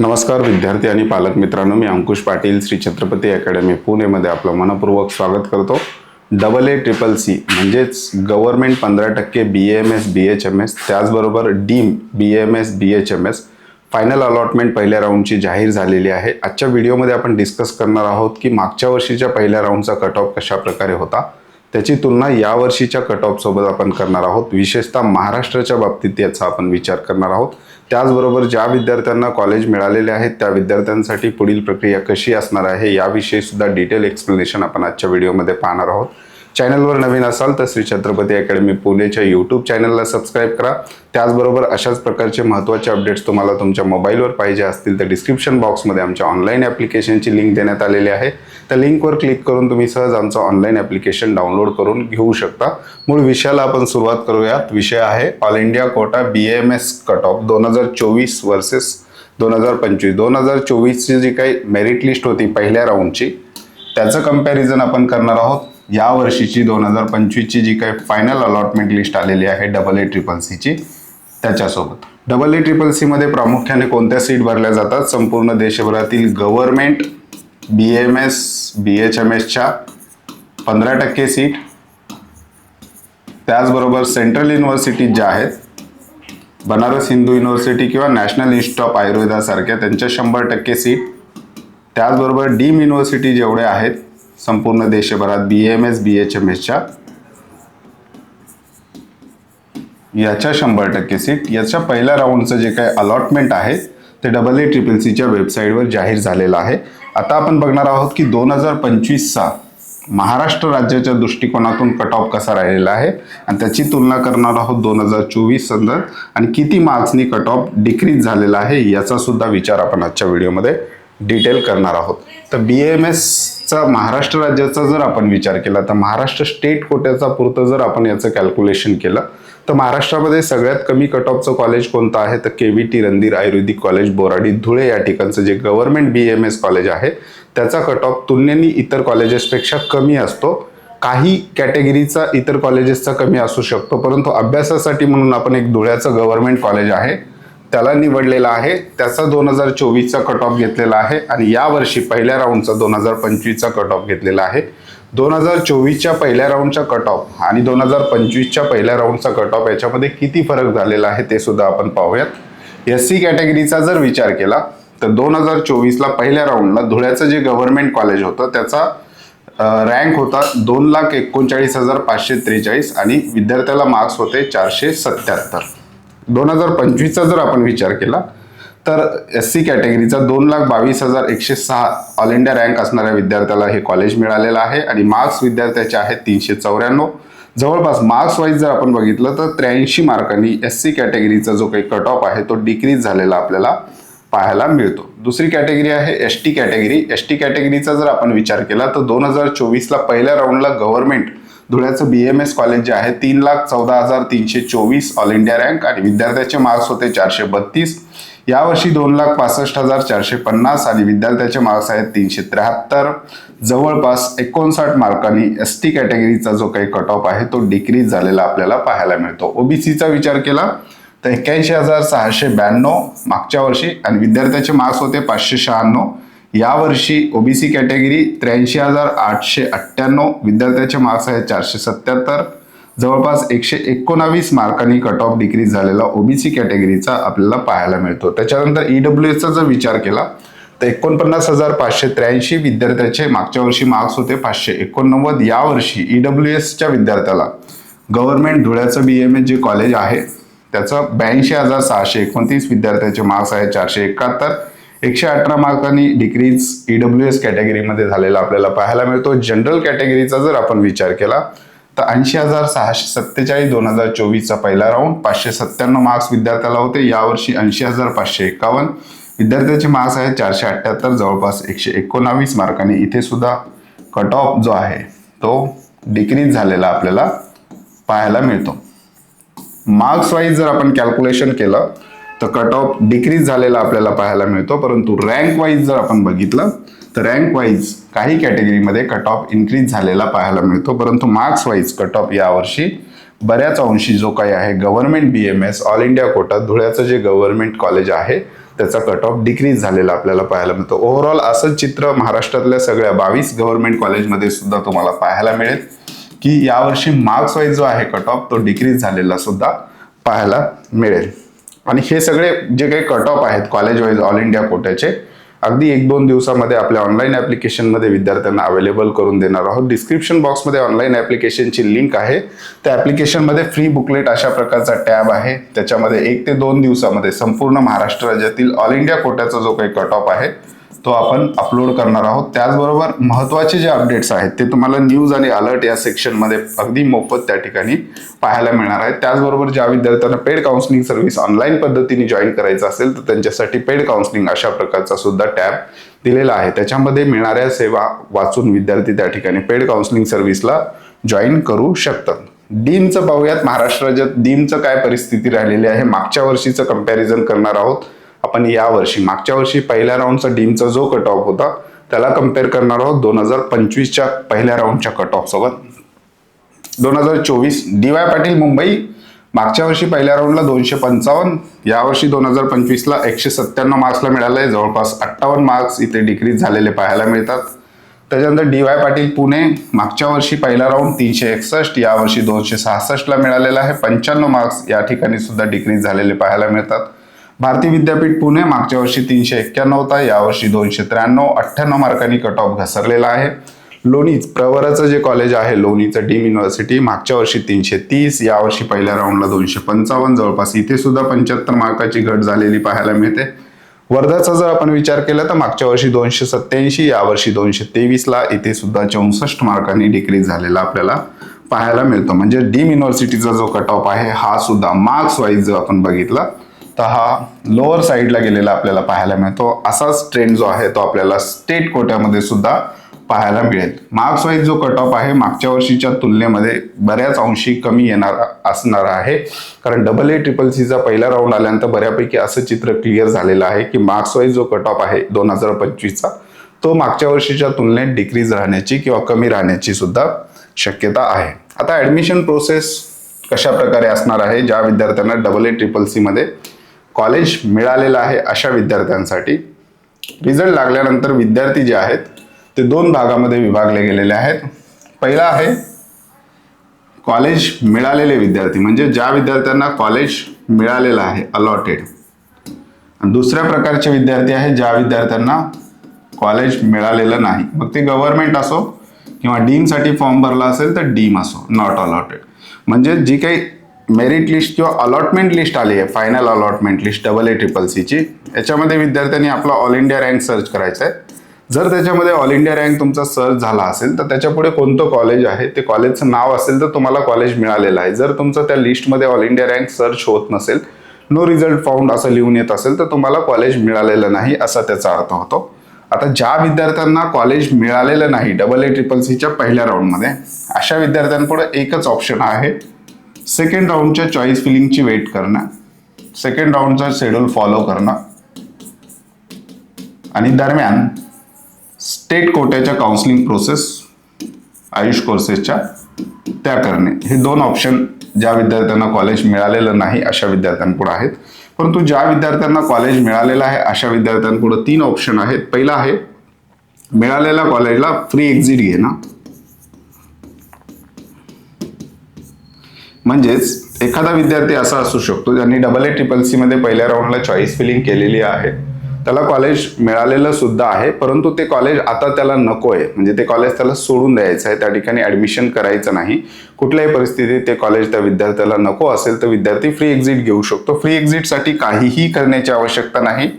नमस्कार विद्यार्थी आणि पालक मित्रांनो मी अंकुश पाटील श्री छत्रपती अकॅडमी पुणेमध्ये आपलं मनपूर्वक स्वागत करतो. डबल ए ट्रिपल सी म्हणजेच गव्हर्नमेंट पंधरा टक्के B M S B H M S त्याचबरोबर deem B M S B H M S final allotment पहिल्या राऊंडची जाहीर झालेली आहे. आजच्या व्हिडिओमध्ये आपण डिस्कस करणार आहोत की मागच्या वर्षीच्या पहिल्या राऊंडचा कट ऑफ कशा प्रकारे होता. त्याची तुलना यावर्षीच्या कट ऑफसोबत आपण करणार आहोत. विशेषतः महाराष्ट्राच्या बाबतीत याचा आपण विचार करणार आहोत. त्याचबरोबर ज्या विद्यार्थ्यांना कॉलेज मिळालेले आहेत त्या विद्यार्थ्यांसाठी पुढील प्रक्रिया कशी असणार आहे याविषयी सुद्धा डिटेल एक्सप्लेनेशन आपण आजच्या व्हिडिओमध्ये पाहणार आहोत. चॅनलवर नवीन असाल तर श्री छत्रपती अकॅडमी पुणेच्या यूट्यूब चॅनलला सबस्क्राईब करा. त्याचबरोबर अशाच प्रकारचे महत्त्वाचे अपडेट्स तुम्हाला तुमच्या मोबाईलवर पाहिजे असतील तर डिस्क्रिप्शन बॉक्समध्ये आमच्या ऑनलाईन ॲप्लिकेशनची लिंक देण्यात आलेली आहे. त्या लिंकवर क्लिक करून तुम्ही सहज आमचं ऑनलाईन ॲप्लिकेशन डाउनलोड करून घेऊ शकता. मूळ विषयाला आपण सुरुवात करूयात. विषय आहे all India quota B M S cut off दोन हजार चोवीस वर्सेस दोन हजार पंचवीस. दोन हजार चोवीसची जी काही मेरिट लिस्ट होती पहिल्या राऊंडची त्याचं कंपॅरिझन आपण करणार आहोत. या वर्षीची दोन हजार पंचवीसची जी काही फायनल अलॉटमेंट लिस्ट आलेली आहे डबल ए ट्रिपल सीची त्याच्यासोबत. डबल ए ट्रिपल सीमध्ये प्रामुख्याने कोणत्या सीट भरल्या जातात? संपूर्ण देशभरातील government B M S B H M एसच्या पंधरा टक्के सीट त्याचबरोबर सेंट्रल युनिव्हर्सिटीज ज्या आहेत बनारस हिंदू युनिव्हर्सिटी किंवा नॅशनल इन्स्टिट्यूट ऑफ आयुर्वेदासारख्या त्यांच्या शंभर टक्के सीट त्याचबरोबर डीम युनिव्हर्सिटी जेवढे आहेत संपूर्ण देशभरात B M S B H M एसच्या याच्या शंभर टक्के सीट. याच्या पहिल्या राऊंडचं जे काही अलॉटमेंट आहे ते डबल ए ट्रिपल सीच्या वेबसाईटवर जाहीर झालेलं आहे. आता आपण बघणार आहोत की दोन हजार पंचवीसचा महाराष्ट्र राज्याच्या दृष्टिकोनातून कट ऑफ कसा राहिलेला आहे आणि त्याची तुलना करणार आहोत दोन हजार चोवीस संदर्भ आणि किती मार्क्सनी कट ऑफ डिक्रीज झालेला आहे याचा सुद्धा विचार आपण आजच्या व्हिडिओमध्ये डिटेल करणार आहोत. तर बी एम एस चा महाराष्ट्र राज्याचा जर आपण विचार केला तर महाराष्ट्र स्टेट कोट्याचा पुरतं जर आपण याचं कॅल्क्युलेशन केलं तर महाराष्ट्रामध्ये सगळ्यात कमी कट ऑफचं कॉलेज कोणतं आहे? तर K V T Randhir Ayurvedic college Boradi Dhule या ठिकाणचं जे government B M S college आहे त्याचा कट ऑफ तुलनेने इतर कॉलेजेसपेक्षा कमी असतो. काही कॅटेगरीचा इतर कॉलेजेसचा कमी असू शकतो परंतु अभ्यासासाठी म्हणून आपण एक धुळ्याचं गव्हर्नमेंट कॉलेज आहे त्याला निवडलेला आहे. त्याचा दोन हजार चोवीसचा कट ऑफ घेतलेला आहे आणि यावर्षी पहिल्या राऊंडचा दोन हजार पंचवीसचा कट ऑफ घेतलेला आहे. दोन हजार चोवीसच्या पहिल्या राऊंडचा कट ऑफ आणि दोन हजार पंचवीसच्या पहिल्या राऊंडचा कट ऑफ याच्यामध्ये किती फरक झालेला आहे ते सुद्धा आपण पाहूयात. एस सी कॅटेगरीचा जर विचार केला तर दोन हजार चोवीसला पहिल्या राऊंडला धुळ्याचं जे गव्हर्नमेंट कॉलेज होतं त्याचा रँक होता दोन लाख एकोणचाळीस हजार पाचशे त्रेचाळीस आणि विद्यार्थ्याला मार्क्स होते चारशे सत्याहत्तर. दोन हजार पंचवीसचा जर आपण विचार केला तर एस सी कॅटेगरीचा दोन लाख बावीस हजार एकशे सहा ऑल इंडिया रँक असणाऱ्या विद्यार्थ्याला हे कॉलेज मिळालेलं आहे आणि मार्क्स विद्यार्थ्याचे आहेत तीनशे चौऱ्याण्णव. जवळपास मार्क्स वाईज जर आपण बघितलं तर त्र्याऐंशी मार्कांनी एस सी कॅटेगरीचा जो काही कट ऑफ आहे तो डिक्रीज झालेला आपल्याला पाहायला मिळतो. दुसरी कॅटेगरी आहे S T category S T कॅटेगरीचा जर आपण विचार केला तर दोन हजार चोवीसला पहिल्या राऊंडला गव्हर्नमेंट धुळ्याचं बी एम एस कॉलेज जे आहे तीन लाख चौदा हजार तीनशे चोवीस ऑल इंडिया रँक आणि विद्यार्थ्याचे मार्क्स होते चारशे बत्तीस. यावर्षी दोन लाख पासष्ट हजार चारशे पन्नास आणि विद्यार्थ्याचे मार्क्स आहेत तीनशे त्र्याहत्तर. जवळपास एकोणसाठ मार्कांनी एस टी कॅटेगरीचा जो काही कट ऑफ आहे तो डिक्रीज झालेला आपल्याला पाहायला मिळतो. ओबीसीचा विचार केला तर एक्क्याऐंशी हजार सहाशे ब्याण्णव मागच्या वर्षी आणि विद्यार्थ्याचे मार्क्स होते पाचशे शहाण्णव. यावर्षी ओबीसी कॅटेगरी त्र्याऐंशी हजार आठशे अठ्ठ्याण्णव विद्यार्थ्याचे मार्क्स आहेत चारशे सत्याहत्तर. जवळपास एकशे एकोणावीस मार्कांनी कट ऑफ डिक्रीज झालेला ओबीसी कॅटेगरीचा आपल्याला पाहायला मिळतो. त्याच्यानंतर ईडब्ल्यू एसचा जर विचार केला तर एकोणपन्नास हजार पाचशे त्र्याऐंशी विद्यार्थ्याचे मागच्या वर्षी मार्क्स होते पाचशे एकोणनव्वद. यावर्षी ईडब्ल्यू एसच्या विद्यार्थ्याला गव्हर्नमेंट धुळ्याचं बी एम एस जे कॉलेज आहे त्याचं ब्याऐंशी हजार सहाशे एकोणतीस विद्यार्थ्याचे मार्क्स आहे चारशे एकाहत्तर. एकशे अठरा मार्कांनी डिक्रीज ईडब्ल्यू एस कॅटेगरीमध्ये झालेला आपल्याला पाहायला मिळतो. जनरल कॅटेगरीचा जर आपण विचार केला तर ऐंशी हजार सहाशे सत्तेचाळीस दोन हजार चोवीसचा पहिला राऊंड पाचशे सत्त्याण्णव मार्क्स विद्यार्थ्याला होते. यावर्षी ऐंशी हजार पाचशे एकावन्न विद्यार्थ्याचे मार्क्स आहेत चारशे अठ्ठ्याहत्तर जवळपास एकशे एकोणावीस मार्कांनी इथे सुद्धा कट ऑफ जो आहे तो डिक्रीज झालेला आपल्याला पाहायला मिळतो. मार्क्स वाईज जर आपण कॅल्क्युलेशन केलं तर कट ऑफ डिक्रीज झालेला आपल्याला पाहायला मिळतो. परंतु रँक वाईज जर आपण बघितलं तर रँक वाईज काही कॅटेगरीमध्ये कट ऑफ इन्क्रीज झालेला पाहायला मिळतो. परंतु मार्क्स वाईज कट ऑफ यावर्षी बऱ्याच अंशी जो काही आहे government B M S all India quota धुळ्याचं जे गव्हर्नमेंट कॉलेज आहे त्याचा कट ऑफ डिक्रीज झालेला आपल्याला पाहायला मिळतो. ओव्हरऑल असं चित्र महाराष्ट्रातल्या सगळ्या बावीस गव्हर्नमेंट कॉलेजमध्ये सुद्धा तुम्हाला पाहायला मिळेल. की यावर्षी मार्क्स वाईज जो आहे कट ऑफ तो डिक्रीज झालेला सुद्धा पाहायला मिळेल. आणि हे सगळे जे काही कट ऑफ आहेत कॉलेज वाईज ऑल इंडिया कोट्याचे अगदी एक दोन दिवसामध्ये आपल्या ऑनलाईन ॲप्लिकेशनमध्ये विद्यार्थ्यांना अवेलेबल करून देणार आहोत. डिस्क्रिप्शन बॉक्समध्ये ऑनलाईन ॲप्लिकेशनची लिंक आहे. त्या ॲप्लिकेशनमध्ये फ्री बुकलेट अशा प्रकारचा टॅब आहे. त्याच्यामध्ये एक ते दोन दिवसामध्ये संपूर्ण महाराष्ट्र राज्यातील ऑल इंडिया कोट्याचा जो काही कट ऑफ आहे तो आपण अपलोड करणार आहोत. त्याचबरोबर महत्त्वाचे जे अपडेट्स आहेत ते तुम्हाला न्यूज आणि अलर्ट या सेक्शनमध्ये अगदी मोफत त्या ठिकाणी पाहायला मिळणार आहे त्याचबरोबर ज्या विद्यार्थ्यांना पेड काउन्सिलिंग सर्व्हिस ऑनलाईन पद्धतीने जॉईन करायचं असेल तर त्यांच्यासाठी पेड काउन्सिलिंग अशा प्रकारचा सुद्धा टॅब दिलेला आहे. त्याच्यामध्ये मिळणाऱ्या सेवा वाचून विद्यार्थी त्या ठिकाणी पेड काउन्सिलिंग सर्व्हिसला जॉईन करू शकतात. डीमचं पाहूयात. महाराष्ट्र राज्यात डीमचं काय परिस्थिती राहिलेली आहे मागच्या वर्षीचं कंपॅरिझन करणार आहोत. आपण या वर्षी मागच्या वर्षी पहिल्या राऊंडचा डीमचा जो कट ऑफ होता त्याला कंपेअर करणार आहोत दोन हजार पंचवीसच्या पहिल्या राऊंडच्या कट ऑफ सोबत. दोन हजार चोवीस डी वाय पाटील मुंबई मागच्या वर्षी पहिल्या राऊंडला दोनशे पंचावन्न यावर्षी दोन हजार पंचवीसला एकशे सत्त्याण्णव मार्क्सला मिळालंय जवळपास अठ्ठावन्न मार्क्स इथे डिक्रीज झालेले पाहायला मिळतात. त्याच्यानंतर डी वाय पाटील पुणे मागच्या वर्षी पहिला राऊंड तीनशे एकसष्ट यावर्षी दोनशे सहासष्टला मिळालेला आहे पंच्याण्णव मार्क्स या ठिकाणी सुद्धा डिक्रीज झालेले पाहायला मिळतात. भारती विद्यापीठ पुणे मागच्या वर्षी तीनशे एक्क्याण्णव होता. यावर्षी दोनशे त्र्याण्णव. अठ्ठ्याण्णव मार्कांनी कट ऑफ घसरलेला आहे. लोणीच प्रवराचं जे कॉलेज आहे लोणीचं डीम युनिव्हर्सिटी मागच्या वर्षी तीनशे तीस यावर्षी पहिल्या राऊंडला दोनशे पंचावन्न. जवळपास इथे सुद्धा पंच्याहत्तर मार्काची घट झालेली पाहायला मिळते. वर्धाचा जर आपण विचार केला तर मागच्या वर्षी दोनशे सत्त्याऐंशी यावर्षी दोनशे तेवीसला इथे सुद्धा चौसष्ट मार्कांनी डिक्रीज झालेला आपल्याला पाहायला मिळतो. म्हणजे डीम युनिव्हर्सिटीचा जो कट ऑफ आहे हा सुद्धा मार्क्स वाईज जर आपण बघितला तर हा लोअर साईडला गेलेला आपल्याला पाहायला मिळतो. असाच ट्रेंड जो आहे तो आपल्याला स्टेट कोट्यामध्ये सुद्धा पाहायला मिळेल. मार्क्स वाईज जो कट ऑफ आहे मागच्या वर्षीच्या तुलनेमध्ये बऱ्याच अंशी कमी येणार असणार आहे. कारण डबल ए ट्रिपल सीचा पहिला राऊंड आल्यानंतर बऱ्यापैकी असं चित्र क्लिअर झालेलं आहे की मार्क्स वाईज जो कट ऑफ आहे दोन हजार पंचवीसचा तो मागच्या वर्षीच्या तुलनेत डिक्रीज राहण्याची किंवा कमी राहण्याची सुद्धा शक्यता आहे. आता ॲडमिशन प्रोसेस कशा प्रकारे असणार आहे ज्या विद्यार्थ्यांना डबल ए ट्रिपल सीमध्ये कॉलेज मिळालेलं आहे अशा विद्यार्थ्यांसाठी. रिझल्ट लागल्यानंतर विद्यार्थी जे आहेत ते दोन भागामध्ये विभागले गेलेले आहेत. पहिला आहे कॉलेज मिळालेले विद्यार्थी म्हणजे ज्या विद्यार्थ्यांना कॉलेज मिळालेलं आहे अलॉटेड आणि दुसऱ्या प्रकारचे विद्यार्थी आहेत ज्या विद्यार्थ्यांना कॉलेज मिळालेलं नाही. मग ते गव्हर्नमेंट असो किंवा डीमसाठी फॉर्म भरला असेल तर डीम असो नॉट अलॉटेड म्हणजे जी काही मेरिट लिस्ट किंवा अलॉटमेंट लिस्ट आली आहे final allotment list double A triple सीची याच्यामध्ये विद्यार्थ्यांनी आपला ऑल इंडिया रँक सर्च करायचा आहे जर त्याच्यामध्ये ऑल इंडिया रँक तुमचा सर्च झाला असेल तर त्याच्यापुढे कोणतं कॉलेज आहे ते कॉलेजचं नाव असेल तर तुम्हाला कॉलेज मिळालेलं आहे. जर तुमचं त्या लिस्टमध्ये ऑल इंडिया रँक सर्च होत नसेल नो रिझल्ट फाउंड असं लिहून येत असेल तर तुम्हाला कॉलेज मिळालेलं नाही असा त्याचा अर्थ होतो. आता ज्या विद्यार्थ्यांना कॉलेज मिळालेलं नाही डबल ए ट्रिपल सीच्या पहिल्या राऊंडमध्ये अशा विद्यार्थ्यांपुढे एकच ऑप्शन आहे सेकंड राऊंडच्या चॉईस फिलिंगची वेट करणं. सेकंड राऊंडचा शेड्यूल फॉलो करणं. आणि दरम्यान स्टेट कोट्याच्या काउन्सिलिंग प्रोसेस आयुष कोर्सेसच्या त्या करणे. हे दोन ऑप्शन ज्या विद्यार्थ्यांना कॉलेज मिळालेलं नाही अशा विद्यार्थ्यांपुढे आहेत. परंतु ज्या विद्यार्थ्यांना कॉलेज मिळालेलं आहे अशा विद्यार्थ्यांपुढे तीन ऑप्शन आहेत. पहिला आहे मिळालेल्या कॉलेजला फ्री एक्झिट घेणं. म्हणजेच एखादा विद्यार्थी असा असू शकतो ज्यांनी डबल ए ट्रिपल सी मध्ये पहिल्या राऊंडला चॉईस फिलिंग केलेली आहे. त्याला कॉलेज मिळालेलं सुद्धा आहे परंतु ते कॉलेज आता त्याला नको आहे म्हणजे ते कॉलेज त्याला सोडून द्यायचं आहे त्या ठिकाणी ऍडमिशन करायचं नाही. कुठल्याही परिस्थितीत ते कॉलेज त्या विद्यार्थ्याला नको असेल तर विद्यार्थी फ्री एक्झिट घेऊ शकतो. फ्री एक्झिटसाठी काहीही करण्याची आवश्यकता नाही.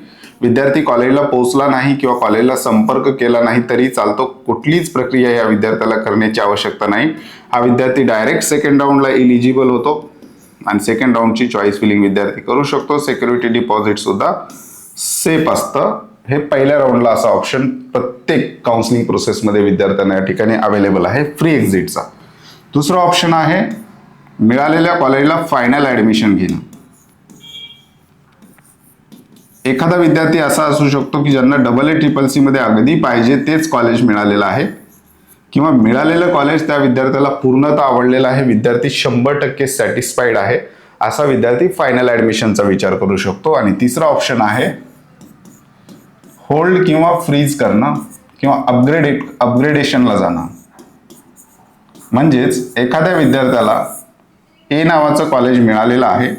विद्यार्थी कॉलेजला पोहोचला नाही किंवा कॉलेजला संपर्क केला नाही तरी चालतो. कुठलीच प्रक्रिया या विद्यार्थ्याला करण्याची आवश्यकता नाही. हा विद्यार्थी डायरेक्ट सेकंड राऊंडला इलिजिबल होतो. आणि सेकंड राऊंडची चॉईस फिलिंग विद्यार्थी करू शकतो. सिक्युरिटी डिपॉझिट सुद्धा सेफ असतं. हे पहिल्या राऊंडला असा ऑप्शन प्रत्येक काउन्सिलिंग प्रोसेसमध्ये विद्यार्थ्यांना या ठिकाणी अवेलेबल आहे. फ्री एक्झिटचा दुसरा ऑप्शन आहे मिळालेल्या कॉलेजला फायनल ॲडमिशन घेणं. एखादा विद्यार्थी असा असू शकतो की ज्यांना डबल ए ट्रिपल सीमध्ये अगदी पाहिजे तेच कॉलेज मिळालेलं आहे. किंवा मिळालेलं कॉलेज त्या विद्यार्थ्याला पूर्णतः आवडलेलं आहे. विद्यार्थी शंभर टक्के सॅटिस्फाईड आहे. असा विद्यार्थी फायनल ॲडमिशनचा विचार करू शकतो. आणि तिसरा ऑप्शन आहे होल्ड किंवा फ्रीज करणं किंवा अपग्रेड अपग्रेडेशनला जाणं. म्हणजेच एखाद्या विद्यार्थ्याला ए नावाचं कॉलेज मिळालेलं आहे.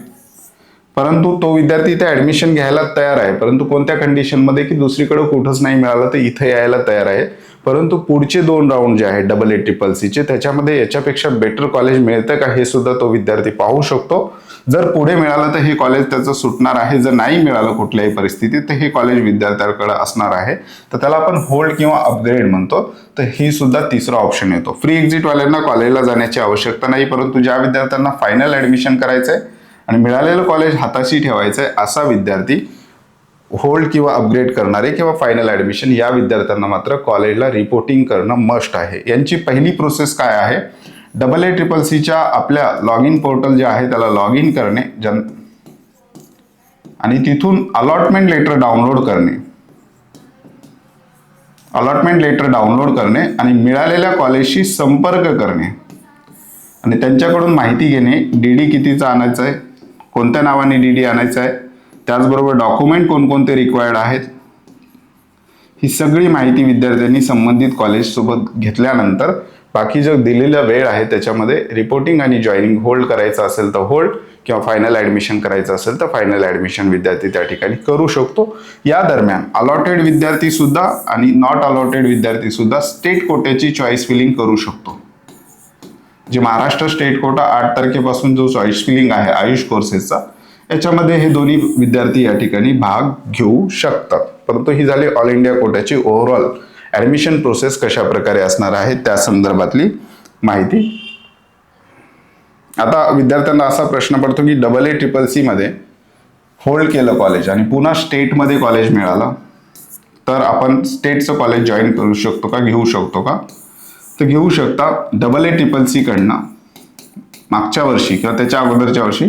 परंतु तो विद्यार्थी इथे ऍडमिशन घ्यायला तयार आहे. परंतु कोणत्या कंडिशनमध्ये की दुसरीकडे कुठंच नाही मिळालं तर इथे यायला तयार आहे. परंतु पुढचे दोन राऊंड जे आहेत डबल ए ट्रिपल सीचे त्याच्यामध्ये याच्यापेक्षा बेटर कॉलेज मिळतं का हे सुद्धा तो विद्यार्थी पाहू शकतो. जर पुढे मिळालं तर हे कॉलेज त्याचं सुटणार आहे. जर नाही मिळालं कुठल्याही परिस्थितीत तर हे कॉलेज विद्यार्थ्याकडे असणार आहे. तर त्याला आपण होल्ड किंवा अपग्रेड म्हणतो. तर ही सुद्धा तिसरा ऑप्शन येतो. फ्री एक्झिटवाल्यांना कॉलेजला जाण्याची आवश्यकता नाही परंतु ज्या विद्यार्थ्यांना फायनल ऍडमिशन आहे आणि मिळालेलं कॉलेज हाताशी ठेवायचं आहे असा विद्यार्थी होल्ड किंवा अपग्रेड करणारे किंवा फायनल ॲडमिशन या विद्यार्थ्यांना मात्र कॉलेजला रिपोर्टिंग करणं मस्ट आहे. यांची पहिली प्रोसेस काय आहे? डबल ए ट्रिपल सीच्या आपल्या लॉग इन पोर्टल जे आहे त्याला लॉग इन करणे जन आणि तिथून अलॉटमेंट लेटर डाउनलोड करणे. अलॉटमेंट लेटर डाउनलोड करणे आणि मिळालेल्या कॉलेजशी संपर्क करणे. आणि त्यांच्याकडून माहिती घेणे डी डी कितीचा आणायचं आहे कोणत्या नावाने डी डी आणायचं आहे? त्याचबरोबर डॉक्युमेंट कोणकोणते रिक्वायर्ड आहेत? ही सगळी माहिती विद्यार्थ्यांनी संबंधित कॉलेजसोबत घेतल्यानंतर बाकी जो दिलेला वेळ आहे त्याच्यामध्ये रिपोर्टिंग आणि जॉईनिंग होल्ड करायचं असेल तर होल्ड किंवा फायनल ॲडमिशन करायचं असेल तर फायनल ॲडमिशन विद्यार्थी त्या ठिकाणी करू शकतो. या दरम्यान अलॉटेड विद्यार्थीसुद्धा आणि नॉट अलॉटेड विद्यार्थीसुद्धा स्टेट कोट्याची चॉईस फिलिंग करू शकतो. जे महाराष्ट्र स्टेट कोटा आठ तारखेपासून जो चॉईस फिलिंग आहे आयुष कोर्सेसचा याच्यामध्ये हे दोन्ही विद्यार्थी या ठिकाणी भाग घेऊ शकतात. परंतु ही झाली ऑल इंडिया कोट्याची ओव्हरऑल ऍडमिशन प्रोसेस कशा प्रकारे असणार आहे त्या संदर्भातली माहिती. आता विद्यार्थ्यांना असा प्रश्न पडतो की डबल ए ट्रिपल सी मध्ये होल्ड केलं कॉलेज आणि पुन्हा स्टेटमध्ये कॉलेज मिळालं तर आपण स्टेटचं कॉलेज जॉईन करू शकतो का घेऊ शकतो का? तर घेऊ शकता डबल ए ट्रिपल सी कडनं. मागच्या वर्षी किंवा त्याच्या अगोदरच्या वर्षी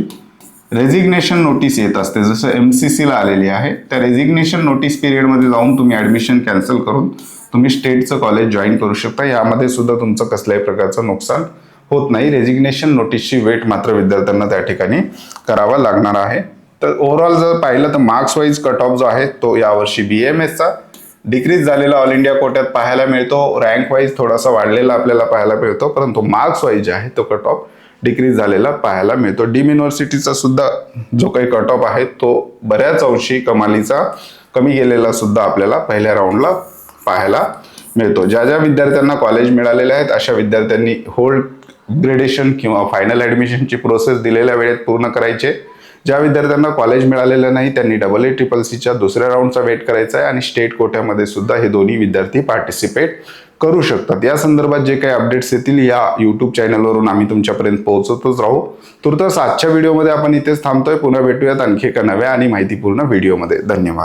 रेझिग्नेशन नोटीस येत असते. जसं एम सी सीला आलेली आहे त्या रेझिग्नेशन नोटीस पिरियडमध्ये जाऊन तुम्ही ॲडमिशन कॅन्सल करून तुम्ही स्टेटचं कॉलेज जॉईन करू शकता. यामध्ये सुद्धा तुमचं कसल्याही प्रकारचं नुकसान होत नाही. रेझिग्नेशन नोटीसची वेट मात्र विद्यार्थ्यांना त्या ठिकाणी करावा लागणार आहे. तर ओव्हरऑल जर पाहिलं तर मार्क्स वाईज कट ऑफ जो आहे तो यावर्षी बी एम एसचा डिक्रीज झालेला ऑल इंडिया कोट्यात पाहायला मिळतो. रँक वाईज थोडासा वाढलेला आपल्याला पाहायला मिळतो. परंतु मार्क्स वाईज जे आहे तो कट ऑफ डिक्रीज झालेला पाहायला मिळतो. डीम युनिव्हर्सिटीचा सुद्धा जो काही कट ऑफ आहे तो बऱ्याच अंशी कमालीचा कमी गेलेला सुद्धा आपल्याला पहिल्या राऊंडला पाहायला मिळतो. ज्या ज्या विद्यार्थ्यांना कॉलेज मिळालेले आहेत अशा विद्यार्थ्यांनी होल्ड ग्रेडेशन किंवा फायनल ॲडमिशनची प्रोसेस दिलेल्या वेळेत पूर्ण करायचे. ज्या विद्यार्थ्यांना कॉलेज मिळालेलं नाही त्यांनी डबल ए ट्रिपल सीच्या दुसऱ्या राऊंडचा वेट करायचा आहे आणि स्टेट कोट्यामध्ये सुद्धा हे दोन्ही विद्यार्थी पार्टिसिपेट करू शकतात. या संदर्भात जे काही अपडेट्स येतील या यूट्यूब चॅनलवरून आम्ही तुमच्यापर्यंत पोहोचतच राहू. तुर्तास आजच्या व्हिडिओमध्ये आपण इथेच थांबतोय. पुन्हा भेटूयात आणखी एका नव्या आणि माहितीपूर्ण व्हिडिओमध्ये धन्यवाद.